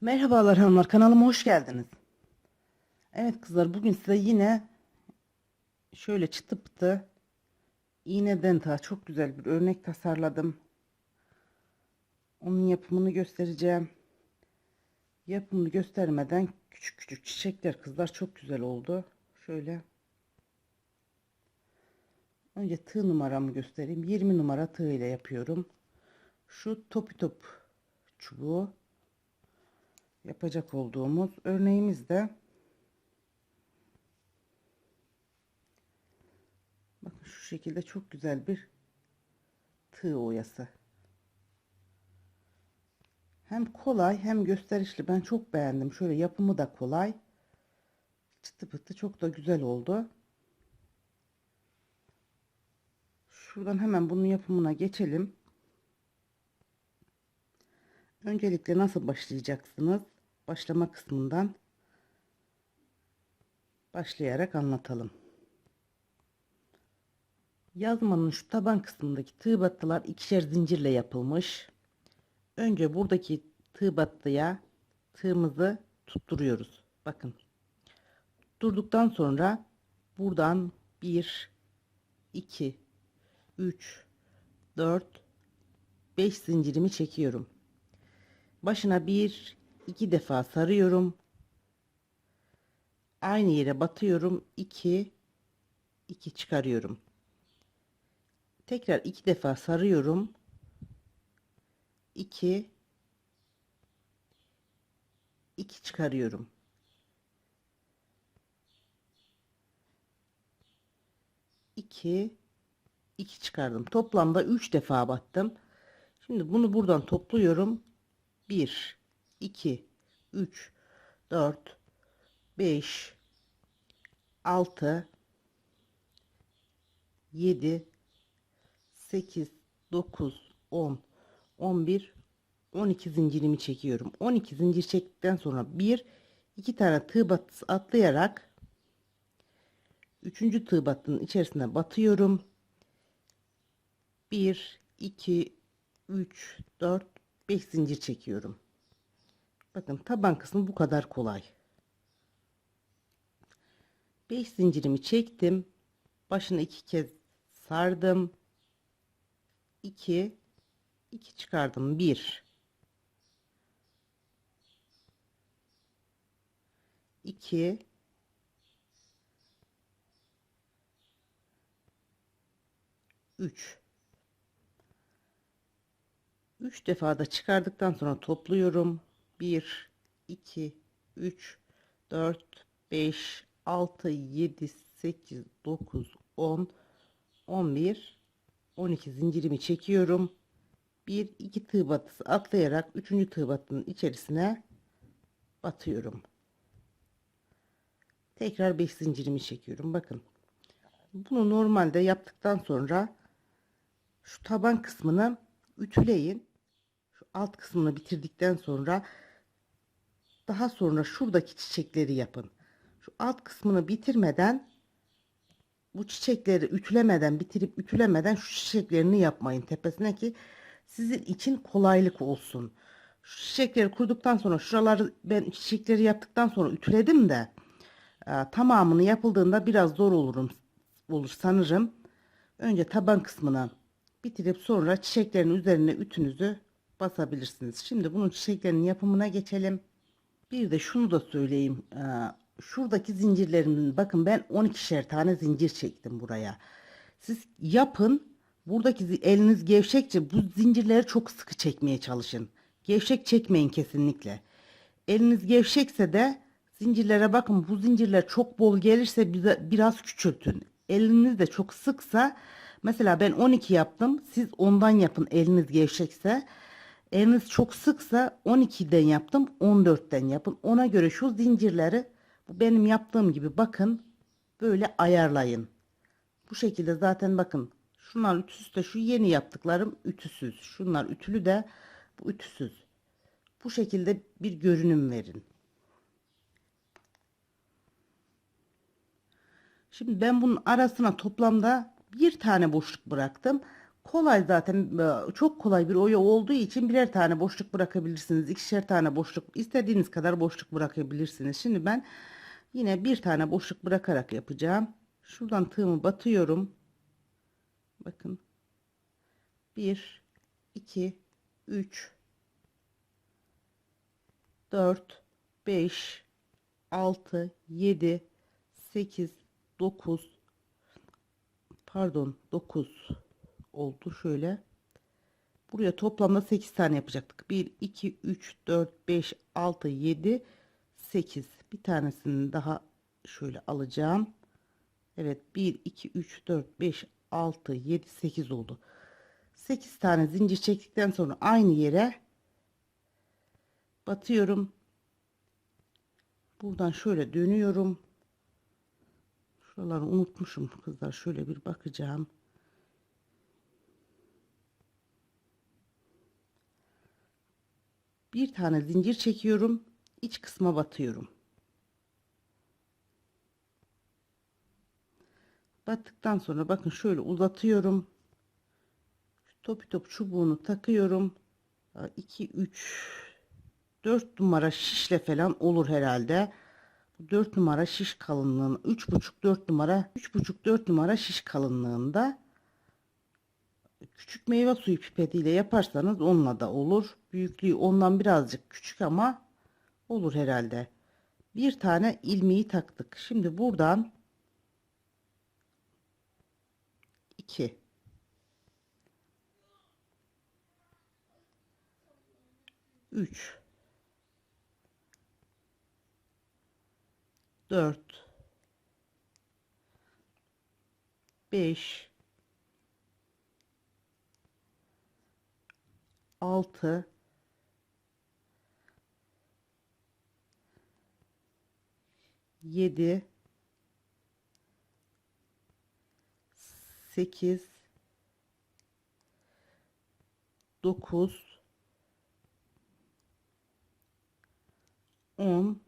Merhabalar hanımlar kanalıma hoş geldiniz. Evet kızlar bugün size yine şöyle çıtı pıtı iğneden ta çok güzel bir örnek tasarladım. Onun yapımını göstereceğim. Yapımını göstermeden küçük küçük çiçekler kızlar çok güzel oldu. Şöyle önce tığ numaramı göstereyim. 20 numara tığ ile yapıyorum. Şu topi top çubuğu yapacak olduğumuz örneğimizde bakın şu şekilde çok güzel bir tığ oyası. Hem kolay hem gösterişli. Ben çok beğendim. Şöyle yapımı da kolay. Çıtı pıtı çok da güzel oldu. Şuradan hemen bunun yapımına geçelim. Öncelikle nasıl başlayacaksınız? Başlama kısmından başlayarak anlatalım. Yazmanın şu taban kısmındaki tığ battılar ikişer zincirle yapılmış. Önce buradaki tığ battıya tığımızı tutturuyoruz. Bakın. Durduktan sonra buradan 1 2 3 4 5 zincirimi çekiyorum. Başına bir iki defa sarıyorum. Aynı yere batıyorum. 2 2 çıkarıyorum. Tekrar iki defa sarıyorum. 2 2 çıkarıyorum. İki, iki çıkardım. Toplamda üç defa battım. Şimdi bunu buradan topluyorum. 1 2 3 4 5 6 7 8 9 10 11 12 zincirimi çekiyorum 12 zincir çektikten sonra bir iki tane tığ batısı atlayarak üçüncü tığ battının içerisine batıyorum 1 2 3 4 5 zincir çekiyorum. Bakın taban kısmı bu kadar kolay. 5 zincirimi çektim. Başını iki kez sardım. 2 2 çıkardım. 1 2 3 3 defa da çıkardıktan sonra topluyorum. 1 2 3 4 5 6 7 8 9 10 11 12 zincirimi çekiyorum. 1 2 tığ batısı atlayarak 3. tığ batının içerisine batıyorum. Tekrar 5 zincirimi çekiyorum. Bakın. Bunu normalde yaptıktan sonra şu taban kısmını ütüleyin şu alt kısmını bitirdikten sonra daha sonra şuradaki çiçekleri yapın. Şu alt kısmını bitirmeden bu çiçekleri ütülemeden bitirip ütülemeden şu çiçeklerini yapmayın tepesine ki sizin için kolaylık olsun. Şu çiçekleri kurduktan sonra şuraları ben çiçekleri yaptıktan sonra ütüledim de e, tamamını yapıldığında biraz zor olurum olur sanırım. Önce taban kısmına bitirip sonra çiçeklerin üzerine ütünüzü basabilirsiniz. Şimdi bunun çiçeklerinin yapımına geçelim. Bir de şunu da söyleyeyim. Ee, Şuradaki zincirlerimin bakın ben 12'şer tane zincir çektim buraya. Siz yapın. Buradaki eliniz gevşekçe bu zincirleri çok sıkı çekmeye çalışın. Gevşek çekmeyin kesinlikle. Eliniz gevşekse de zincirlere bakın bu zincirler çok bol gelirse biraz küçültün. Eliniz de çok sıksa mesela ben 12 yaptım. Siz ondan yapın eliniz gevşekse. Eliniz çok sıksa 12'den yaptım 14'ten yapın. Ona göre şu zincirleri benim yaptığım gibi bakın böyle ayarlayın. Bu şekilde zaten bakın şunlar ütüsüz de şu yeni yaptıklarım ütüsüz. Şunlar ütülü de bu ütüsüz. Bu şekilde bir görünüm verin. Şimdi ben bunun arasına toplamda bir tane boşluk bıraktım. Kolay zaten e, çok kolay bir oya olduğu için birer tane boşluk bırakabilirsiniz. ikişer tane boşluk istediğiniz kadar boşluk bırakabilirsiniz. Şimdi ben yine bir tane boşluk bırakarak yapacağım. Şuradan tığımı batıyorum. Bakın. 1 2 3 4 5 6 7 8 9 pardon 9 oldu. Şöyle. Buraya toplamda 8 tane yapacaktık. 1 2 3 4 5 6 7 8 bir tanesini daha şöyle alacağım. Evet 1 2 3 4 5 6 7 8 oldu. 8 tane zincir çektikten sonra aynı yere batıyorum. Buradan şöyle dönüyorum. Şuraları unutmuşum kızlar. Şöyle bir bakacağım bir tane zincir çekiyorum iç kısma batıyorum. Battıktan sonra bakın şöyle uzatıyorum. Topi top çubuğunu takıyorum. 2 3 4 numara şişle falan olur herhalde. 4 numara şiş kalınlığında 3,5 4 numara 3,5 4 numara şiş kalınlığında küçük meyve suyu pipetiyle yaparsanız onunla da olur büyüklüğü ondan birazcık küçük ama olur herhalde. Bir tane ilmeği taktık. Şimdi buradan 2 3 4 5 6 7 8 9 10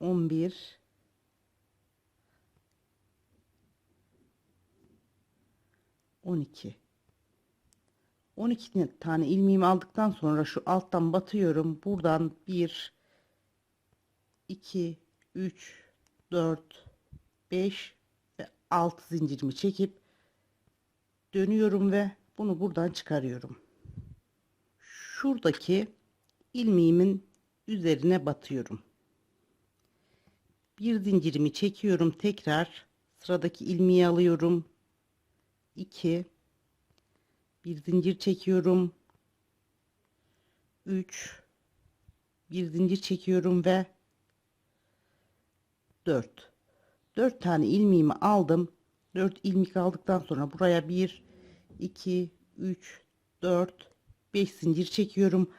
11 12 12 tane ilmeğimi aldıktan sonra şu alttan batıyorum. Buradan 1 2 3 4 5 ve 6 zincirimi çekip dönüyorum ve bunu buradan çıkarıyorum. Şuradaki ilmeğimin üzerine batıyorum. Bir zincirimi çekiyorum tekrar sıradaki ilmeği alıyorum. 2 bir zincir çekiyorum. 3 bir zincir çekiyorum ve 4 4 tane ilmeğimi aldım. 4 ilmek aldıktan sonra buraya 1 2 3 4 5 zincir çekiyorum.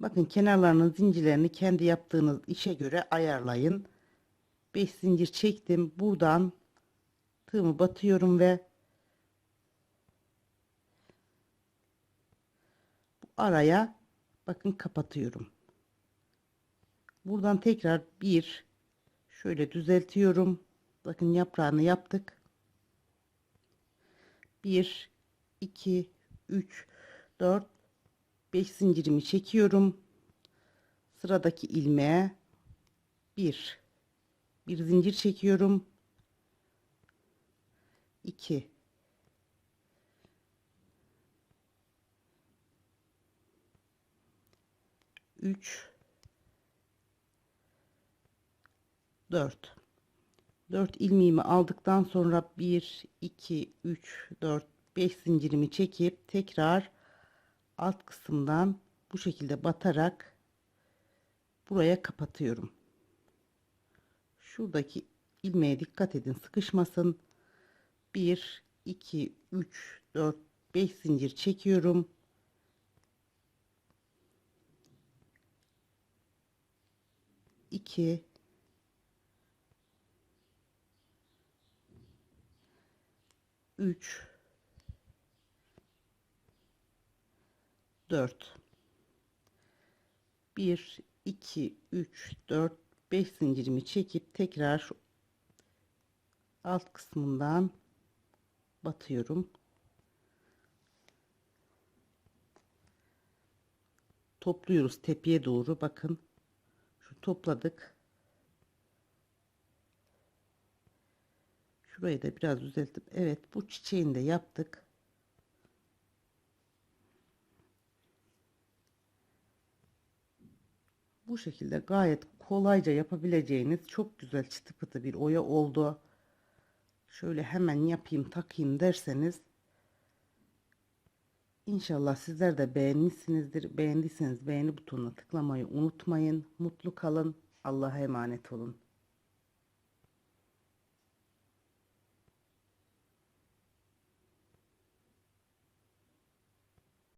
Bakın kenarlarının zincirlerini kendi yaptığınız işe göre ayarlayın. 5 zincir çektim. Buradan tığımı batıyorum ve araya bakın kapatıyorum. Buradan tekrar bir şöyle düzeltiyorum. Bakın yaprağını yaptık. 1 2 3 4 5 zincirimi çekiyorum. Sıradaki ilmeğe 1 bir zincir çekiyorum 2 3 4 4 ilmeğimi aldıktan sonra 1 2 3 4 5 zincirimi çekip tekrar alt kısımdan bu şekilde batarak buraya kapatıyorum. Şuradaki ilmeğe dikkat edin sıkışmasın. 1 2 3 4 5 zincir çekiyorum iki üç dört bir iki üç dört 5 zincirimi çekip tekrar alt kısmından batıyorum. Topluyoruz tepeye doğru bakın. Topladık. Şurayı da biraz düzeltip evet bu çiçeğini de yaptık. Bu şekilde gayet kolayca yapabileceğiniz çok güzel çıtı pıtı bir oya oldu. Şöyle hemen yapayım takayım derseniz İnşallah sizler de beğenmişsinizdir. Beğendiyseniz beğeni butonuna tıklamayı unutmayın. Mutlu kalın. Allah'a emanet olun.